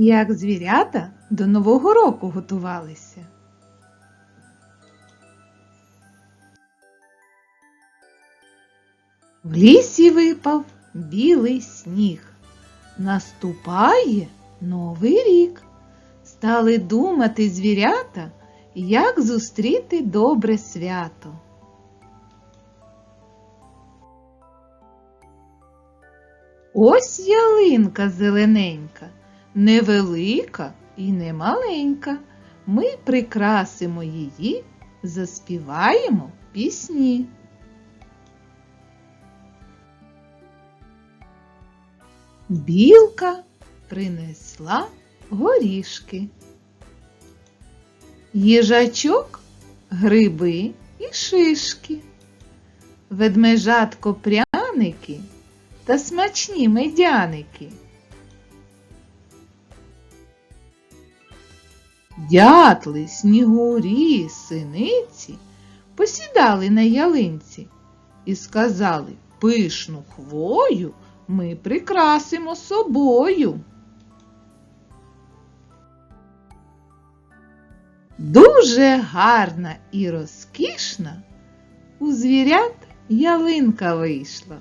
Як звірята до Нового року готувалися. В лісі випав білий сніг. Наступає новий рік. Стали думати звірята, як зустріти добре свято. Ось ялинка зелененька, невелика і не маленька. Ми прикрасимо її, заспіваємо пісні. Білка принесла горішки. Їжачок гриби і шишки. Ведмежатко пряники та смачні медяники. Дятли, снігурі, синиці посідали на ялинці і сказали пишну хвою ми прикрасимо собою. Дуже гарна і розкішна у звірят ялинка вийшла.